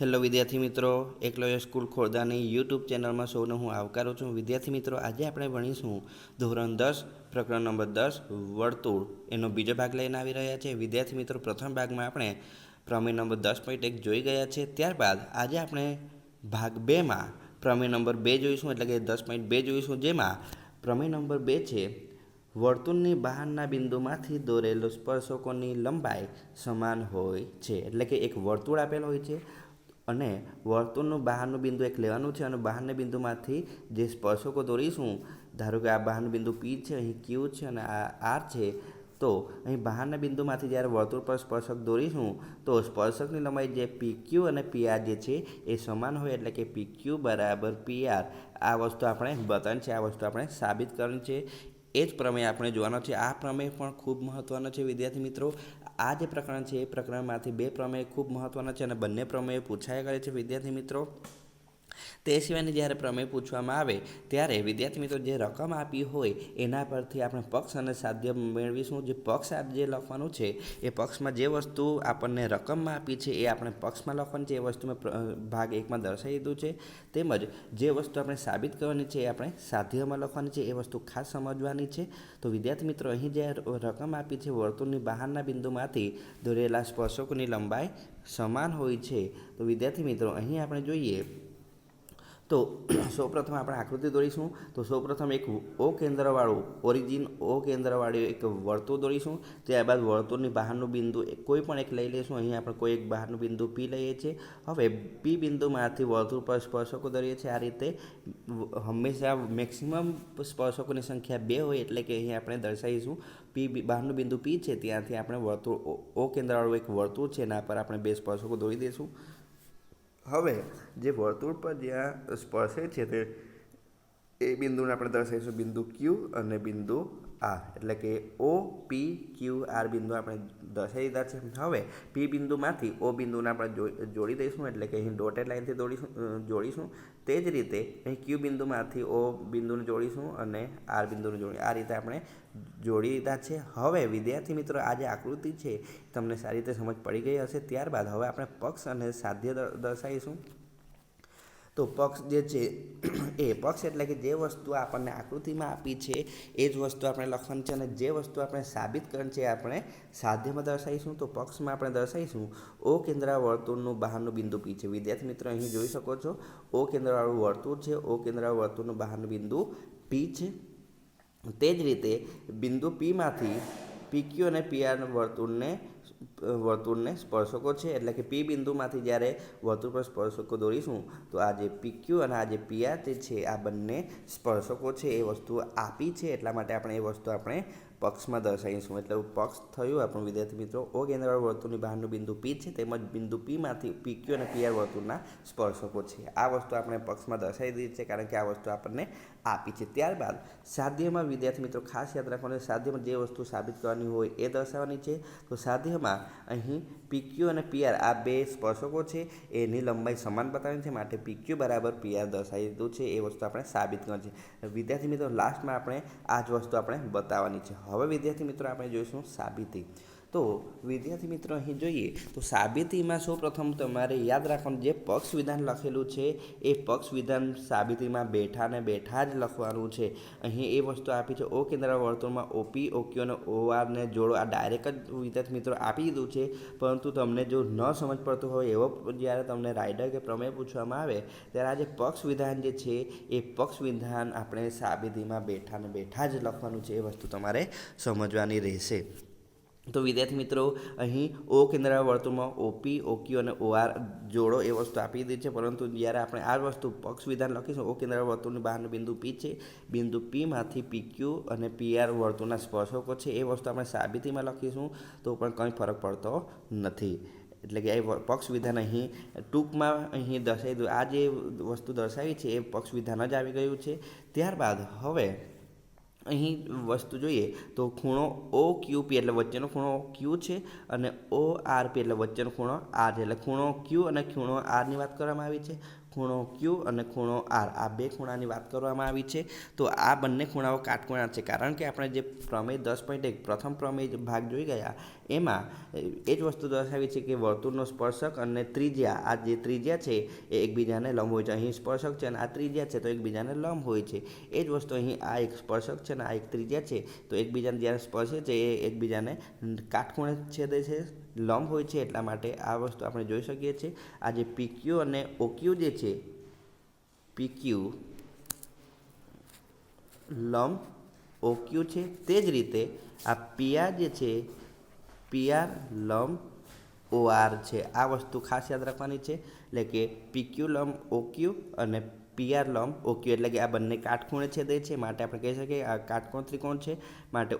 Hello વિદ્યાર્થી મિત્રો Eklavya school ખોરદાની YouTube ચેનલમાં સૌને હું આવકારું છું. વિદ્યાર્થી મિત્રો, આજે આપણે ભણીશું ધોરણ દસ, પ્રકરણ નંબર દસ, વર્તુળ. એનો બીજો ભાગ લઈને આવી રહ્યા છે. વિદ્યાર્થી મિત્રો, પ્રથમ ભાગમાં આપણે પ્રમેય નંબર દસ પોઈન્ટ એક જોઈ ગયા છે. ત્યારબાદ આજે આપણે ભાગ બેમાં પ્રમેય નંબર બે જોઈશું, એટલે કે દસ પોઈન્ટ બે જોઈશું, જેમાં પ્રમેય નંબર બે છે, વર્તુળની બહારના બિંદુમાંથી દોરેલો સ્પર્શકોની લંબાઈ સમાન હોય છે. એટલે કે એક વર્તુળ આપેલ હોય છે. અને વર્તુળનું બહારનું બિંદુ એક લેવાનું છે અને બહારના બિંદુમાંથી જે સ્પર્શકો દોરીશું, ધારો કે આ બહારનું બિંદુ પી છે, અહીં ક્યુ છે અને આ આર છે, તો અહીં બહારના બિંદુમાંથી જ્યારે વર્તુળ પર સ્પર્શક દોરીશું, તો સ્પર્શકની લંબાઈ જે પી ક્યુ અને પી આર જે છે એ સમાન હોય એટલે કે પી ક્યુ બરાબર પી આર આ વસ્તુ આપણે બતાવવાની છે, આ વસ્તુ આપણે સાબિત કરવાની છે. એ જ પ્રમેય આપણે જોવાનો છે. આ પ્રમેય પણ ખૂબ મહત્ત્વનો છે, વિદ્યાર્થી મિત્રો. આ જે પ્રકરણ છે એ પ્રકરણમાંથી બે પ્રમેય ખૂબ મહત્ત્વના છે અને બંને પ્રમેય પૂછાયા કરે છે વિદ્યાર્થી મિત્રો. તે સિવાયની જ્યારે પ્રમેય પૂછવામાં આવે, ત્યારે વિદ્યાર્થી મિત્રો જે રકમ આપી હોય, એના પરથી આપણે પક્ષ અને સાધ્ય મેળવીશું. જે પક્ષ આપ જે લખવાનું છે, એ પક્ષમાં જે વસ્તુ આપણને રકમમાં આપી છે, એ આપણે પક્ષમાં લખવાની છે. એ વસ્તુ મેં ભાગ એકમાં દર્શાવી દીધું છે. તેમજ જે વસ્તુ આપણે સાબિત કરવાની છે, એ આપણે સાધ્યમાં લખવાની છે. એ વસ્તુ ખાસ સમજવાની છે. તો વિદ્યાર્થી મિત્રો, અહીં જે રકમ આપી છે, વર્તુળની બહારના બિંદુમાંથી દોરેલા સ્પર્શકોની લંબાઈ સમાન હોય છે. તો વિદ્યાર્થી મિત્રો, અહીં આપણે જોઈએ તો સૌપ્રથમ આપણે આકૃતિ દોરીશું. તો સૌપ્રથમ એક ઓ કેન્દ્રવાળું ઓરિજિન ઓ કેન્દ્રવાળું એક વર્તુળ દોરીશું. ત્યારબાદ વર્તુળની બહારનું બિંદુ કોઈ પણ એક લઈ લઈશું અહીં આપણે કોઈ એક બહારનું બિંદુ પી લઈએ છીએ. હવે પી બિંદુમાંથી વર્તુળ પર સ્પર્શકો દોરીએ છીએ. આ રીતે હંમેશા મેક્સિમમ સ્પર્શકોની સંખ્યા બે હોય એટલે કે અહીં આપણે દર્શાવીશું. પી બહારનું બિંદુ પી છે. ત્યાંથી આપણે વર્તુળ ઓ કેન્દ્રવાળું એક વર્તુળ છે. એના પર આપણે બે સ્પર્શકો દોરી દઈશું. હવે જે વર્તુળ પર જ્યાં સ્પર્શે છે તે એ બિંદુને આપણે દર્શાવીશું બિંદુ ક્યુ અને બિંદુ આર એટલે કે ઓ પી ક્યુ આર બિંદુ આપણે દર્શાવી દીધા છે. હવે પી બિંદુમાંથી ઓ બિંદુને આપણે જોડી દઈશું એટલે કે અહીં ડોટેડ લાઇનથી દોડીશું જોડીશું. તે જ રીતે અહીં ક્યુ બિંદુમાંથી ઓ બિંદુને જોડીશું અને આર બિંદુને જોડી આ રીતે આપણે જોડી દીધા છે. હવે વિદ્યાર્થી મિત્રો, આ જે આકૃતિ છે, તમને સારી રીતે સમજ પડી ગઈ હશે. ત્યારબાદ હવે આપણે પક્ષ અને સાધ્ય દર્શાવીશું. તો પક્ષ જે છે, એ પક્ષ એટલે કે જે વસ્તુ આપણને આકૃતિમાં આપી છે, એ જ વસ્તુ આપણે લખવાની છે અને જે વસ્તુ આપણે સાબિત કરવાની છે આપણે સાધ્યમાં દર્શાવીશું. તો પક્ષમાં આપણે દર્શાવીશું, ઓ કેન્દ્ર વર્તુળનું બહારનું બિંદુ પી છે. વિદ્યાર્થી મિત્રો, અહીં જોઈ શકો છો, ઓ કેન્દ્રવાળું વર્તુળ છે, ઓ કેન્દ્ર વર્તુળનું બહારનું બિંદુ પી છે. તે જ રીતે બિંદુ પીમાંથી પીક્યુ અને પીઆર વર્તુળને વર્તુળને સ્પર્શકો છે. એટલે કે પી બિંદુમાંથી જ્યારે વર્તુળ પર સ્પર્શકો દોરીશું, તો આ જે પીક્યુ અને આ જે પીઆર તે છે, આ બંને સ્પર્શકો છે. એ વસ્તુ આપી છે. એટલા માટે આપણે એ વસ્તુ આપણે પક્ષમાં દર્શાવીશું એટલે પક્ષ થયું આપણું વિદ્યાર્થી મિત્રો. ઓ કેન્દ્રવાળા વર્તુળની બહારનું બિંદુ પી છે. તેમજ બિંદુ પીમાંથી પીક્યુ અને પીઆર વર્તુળના સ્પર્શકો છે. આ વસ્તુ આપણે પક્ષમાં દર્શાવી દીધી છે, કારણ કે આ વસ્તુ આપણને આપી છે. ત્યારબાદ સાધ્યમાં વિદ્યાર્થી મિત્રો ખાસ યાદ રાખવાનું સાધ્યમાં જે વસ્તુ સાબિત કરવાની હોય એ દર્શાવવાની છે. તો સાધ્યમાં અહીં પીક્યુ અને પીઆર આ બે સ્પર્શકો છે. એની લંબાઈ સમાન બતાવી છે. માટે પીક્યુ બરાબર પીઆર દર્શાવી દીધું છે. એ વસ્તુ આપણે સાબિત કરી છે. વિદ્યાર્થી મિત્રો લાસ્ટમાં આપણે આ જ વસ્તુ આપણે બતાવવાની છે. હવે વિદ્યાર્થી મિત્રો, આપણે જોઈશું સાબિતી. તો વિદ્યાર્થી મિત્રો અહીં જોઈએ તો સાબિતીમાં સૌ પ્રથમ તમારે યાદ રાખવાનું જે પક્ષ વિધાન લખેલું છે, એ પક્ષ વિધાન સાબિતીમાં બેઠા ને બેઠા જ લખવાનું છે. અહીં એ વસ્તુ આપી છે, ઓ કેન્દ્ર વર્તુળમાં ઓપી ઓક્યુ અને ઓઆરને જોડો. આ ડાયરેક્ટ જ વિદ્યાર્થી મિત્રો આપી દીધું છે, પરંતુ તમને જો ન સમજ પડતું હોય એવો જ્યારે તમને રાઇડર કે પ્રમેય પૂછવામાં આવે, ત્યારે આ જે પક્ષ વિધાન જે છે, એ પક્ષ વિધાન આપણે સાબિતીમાં બેઠા ને બેઠા જ લખવાનું છે, એ વસ્તુ તમારે સમજવાની રહેશે. તો વિદ્યાર્થી મિત્રો, અહીં ઓ કેન્દ્ર વર્તુળમાં ઓપી, ઓક્યુ અને ઓઆર જોડો એ વસ્તુ આપી દીધી છે. પરંતુ જ્યારે આપણે આ વસ્તુ પક્ષ વિધાન લખીશું, ઓ કેન્દ્ર વર્તુળની બહારનું બિંદુ પી છે. બિંદુ પીમાંથી પીક્યુ અને પીઆર વર્તુળના સ્પર્શકો છે. એ વસ્તુ આપણે સાબિતીમાં લખીશું, તો પણ કંઈ ફરક પડતો નથી. એટલે કે એ પક્ષ વિધાન અહીં ટૂંકમાં અહીં દર્શાવી આ જે વસ્તુ દર્શાવી છે, એ પક્ષ વિધાન જ આવી ગયું છે. ત્યારબાદ હવે અહીં વસ્તુ જોઈએ તો ખૂણો ઓ ક્યુ પી એટલે વચ્ચેનો ખૂણો ક્યુ છે અને ઓ આર પી એટલે વચ્ચેનો ખૂણો આર છે. એટલે ખૂણો ક્યુ અને ખૂણો આરની વાત કરવામાં આવી છે. ખૂણો ક્યુ અને ખૂણો આર આ બે ખૂણાની વાત કરવામાં આવી છે. તો આ બંને ખૂણાઓ કાટખૂણા છે. કારણ કે આપણે જે પ્રમેય દસ પોઈન્ટ એક પ્રથમ પ્રમેય ભાગ જોઈ ગયા એમાં એ જ વસ્તુ દર્શાવી છે કે વર્તુળનો સ્પર્શક અને ત્રિજ્યા, આ જે ત્રિજ્યા છે, એ એકબીજાને લંબ હોય છે. અહીં સ્પર્શક છે અને આ ત્રિજ્યા છે, તો એકબીજાને લંબ હોય છે. એ જ વસ્તુ અહીં, આ એક સ્પર્શક છે અને આ એક ત્રિજ્યા છે, તો એકબીજાને જ્યારે સ્પર્શે છે, એ એકબીજાને કાટખૂણે છેદે છે, લંબ હોય છે, એટલા માટે આ વસ્તુ આપણે જોઈ શકીએ છીએ. આ જે પીક્યુ અને ઓક્યુ જે છે પીક્યુ લંબ ઓક્યુ છે, તે જ રીતે આ પીઆર જે છે પીઆર લંબ ઓઆર છે. આ વસ્તુ ખાસ યાદ રાખવાની છે. એટલે કે પીક્યુ લંબ ઓક્યુ અને પીઆર લંબ ઓક્યુ એટલે કે આ બંને કાટખૂણે છેદે છે. માટે આપણે કહી શકીએ આ કાટકોણ ત્રિકોણ છે. માટે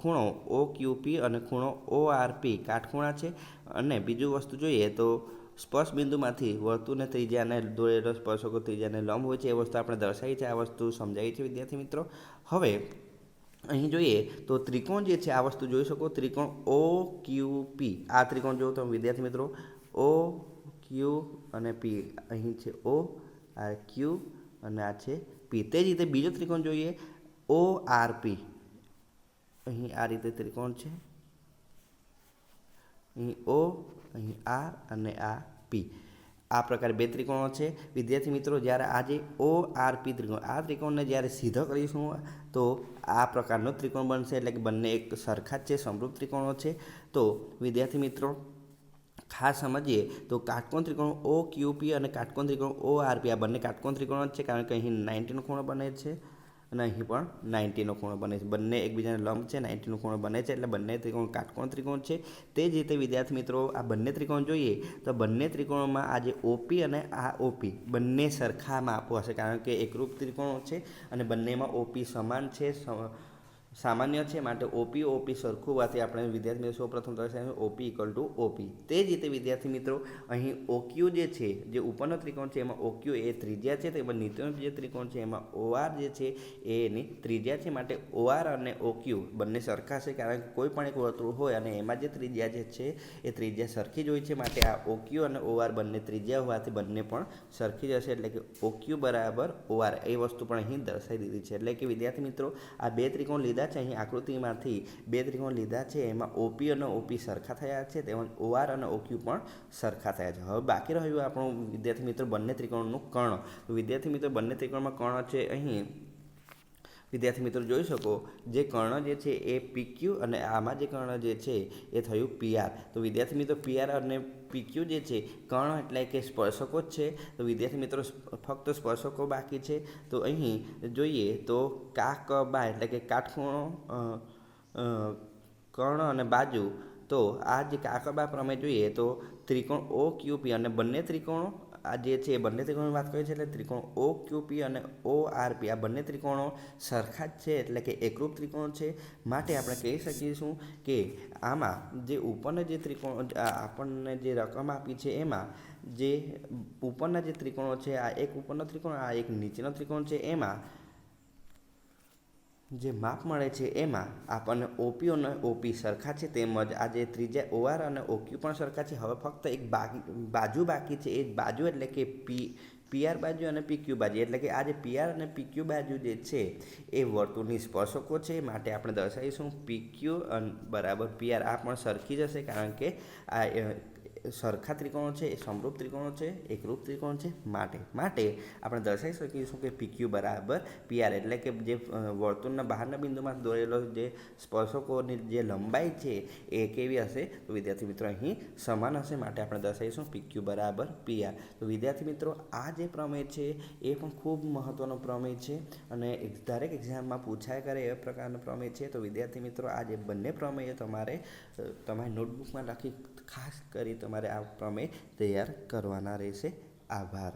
ખૂણો ઓ ક્યુ પી અને ખૂણો ઓ આર પી કાટખૂણા છે. અને બીજું વસ્તુ જોઈએ તો સ્પર્શ બિંદુમાંથી વર્તુળને ત્રિજ્યાને દોરેલો સ્પર્શકો ત્રિજ્યાને લંબ હોય છે. એ વસ્તુ આપણે દર્શાવી છે. આ વસ્તુ સમજાવી છે વિદ્યાર્થી મિત્રો. હવે અહીં જોઈએ તો ત્રિકોણ જે છે, આ વસ્તુ જોઈ શકો. ત્રિકોણ ઓ ક્યુ પી આ ત્રિકોણ જોવો તમે વિદ્યાર્થી મિત્રો. ઓ ક્યુ અને પી અહીં છે ઓ આ ક્યુ અને આ છે પી તે જ રીતે બીજો ત્રિકોણ જોઈએ. ઓ આર પી અહીં આ રીતે ત્રિકોણ છે. અહીં ઓ અહીં આર અને આ પી આ પ્રકારે બે ત્રિકોણો છે. વિદ્યાર્થી મિત્રો, જ્યારે આજે ઓ આર પી ત્રિકોણ, આ ત્રિકોણને જ્યારે સીધો કરીશું તો આ પ્રકારનો ત્રિકોણ બનશે એટલે કે બંને એક સરખા જ છે, સમરૂપ ત્રિકોણો છે. તો વિદ્યાર્થી મિત્રો, ખાસ સમજીએ તો કાટકોણ ત્રિકોણ ઓ ક્યુપી અને કાટકોણ ત્રિકોણ ઓ આરપી આ બંને કાટકોણ ત્રિકોણો જ છે, કારણ કે અહીં નાઇન્ટીનો ખૂણો બને છે. અને અહીં પણ નાઇન્ટીનો ખૂણો બને છે. બંને એકબીજાને લંબ છે, નાઇન્ટીનો ખૂણો બને છે એટલે બંને ત્રિકોણ કાટકોણ ત્રિકોણ છે. તે જ રીતે વિદ્યાર્થી મિત્રો, આ બંને ત્રિકોણ જોઈએ તો બંને ત્રિકોણોમાં આ જે ઓપી અને આ ઓપી બંને સરખા માપો હશે. કારણ કે એકરૂપ ત્રિકોણો છે અને બંનેમાં ઓપી સમાન છે સામાન્ય છે માટે ઓપી ઓપી સરખું હોવાથી આપણે વિદ્યાર્થી મિત્રો સૌપ્રથમ દર્શાવીશું ઓપી ઇક્વલ ટુ ઓપી તે જ રીતે વિદ્યાર્થી મિત્રો, અહીં ઓક્યુ જે છે, જે ઉપરનો ત્રિકોણ છે, એમાં ઓક્યુ એ ત્રિજ્યા છે, તેમાં નીચેનો જે ત્રિકોણ છે, એમાં ઓઆર જે છે, એ એની ત્રિજ્યા છે માટે ઓઆર અને ઓક્યુ બંને સરખા છે, કારણ કે કોઈ પણ એક વર્તુળ હોય અને એમાં જે ત્રિજ્યા જે છે, એ ત્રિજ્યા સરખી જ હોય છે માટે આ ઓક્યુ અને ઓઆર બંને ત્રિજ્યા હોવાથી બંને પણ સરખી જ હશે. એટલે કે ઓક્યુ બરાબર ઓઆર એ વસ્તુ પણ અહીં દર્શાવી દીધી છે. એટલે કે વિદ્યાર્થી મિત્રો, આ બે ત્રિકોણ લીધા છે. અહીં આકૃતિમાંથી બે ત્રિકોણ લીધા છે. એમાં ઓપી અને ઓપી સરખા થયા છે. તેમજ ઓઆર અને ઓક્યુ પણ સરખા થયા છે. હવે બાકી રહ્યું આપણું વિદ્યાર્થી મિત્રો બંને ત્રિકોણનું કર્ણ. વિદ્યાર્થી મિત્રો બંને ત્રિકોણમાં કર્ણ છે અહીં. વિદ્યાર્થી મિત્રો જોઈ શકો, જે કર્ણ જે છે એ પીક્યુ અને આમાં જે કર્ણ જે છે એ થયું પીઆર તો વિદ્યાર્થી મિત્રો પીઆર અને પીક્યુ જે છે, કર્ણ એટલે કે સ્પર્શકો જ છે. તો વિદ્યાર્થી મિત્રો ફક્ત સ્પર્શકો બાકી છે. તો અહીં જોઈએ તો કા, ક, બા એટલે કે કાટખૂણો કર્ણ અને બાજુ. તો આ જે કાકબા પ્રમેય જોઈએ તો ત્રિકોણ ઓ ક્યુપી અને બંને ત્રિકોણો આ જે છે એ બંને ત્રિકોણની વાત કરીએ છીએ એટલે ત્રિકોણ ઓ ક્યુપી અને ઓ આરપી આ બંને ત્રિકોણો સરખા જ છે એટલે કે એકરૂપ ત્રિકોણ છે. માટે આપણે કહી શકીશું કે આમાં જે ઉપરના જે ત્રિકોણ આપણને જે રકમ આપી છે એમાં જે ઉપરના જે ત્રિકોણો છે, આ એક ઉપરનો ત્રિકોણ, આ એક નીચેનો ત્રિકોણ છે, એમાં જે માપ મળે છે એમાં આપણને ઓપીઓ અને ઓપી સરખા છે, તેમજ આ જે ત્રીજા ઓઆર અને ઓક્યુ પણ સરખા છે. હવે ફક્ત એક બાજુ બાકી છે. એ બાજુ એટલે કે પી પીઆર બાજુ અને પીક્યુ બાજુ. એટલે કે આ જે પીઆર અને પીક્યુ બાજુ જે છે, એ વર્તુળની સ્પર્શકો છે. માટે આપણે દર્શાવીશું પીક્યુ બરાબર પીઆર આ પણ સરખી જશે કારણ કે આ સરખા ત્રિકોણો છે, એ સમરૂપ ત્રિકોણો છે, એકરૂપ ત્રિકોણ છે, માટે. માટે આપણે દર્શાવી શકીશું કે પીક્યુ બરાબર પીઆર એટલે કે જે વર્તુળના બહારના બિંદુમાં દોરેલો જે સ્પર્શકોની જે લંબાઈ છે, એ કેવી હશે? તો વિદ્યાર્થી મિત્રો અહીં સમાન હશે, માટે આપણે દર્શાવીશું પીક્યુ બરાબર પીઆર તો વિદ્યાર્થી મિત્રો, આ જે પ્રમેય છે, એ પણ ખૂબ મહત્ત્વનો પ્રમેય છે અને દરેક એક્ઝામમાં પૂછાય કરે એ પ્રકારનો પ્રમેય છે. તો વિદ્યાર્થી મિત્રો, આ જે બંને પ્રમેય તમારે તમારી નોટબુકમાં લખી ખાસ કરી તમારે આ પ્રમેય તૈયાર કરવાના રહેશે. આભાર.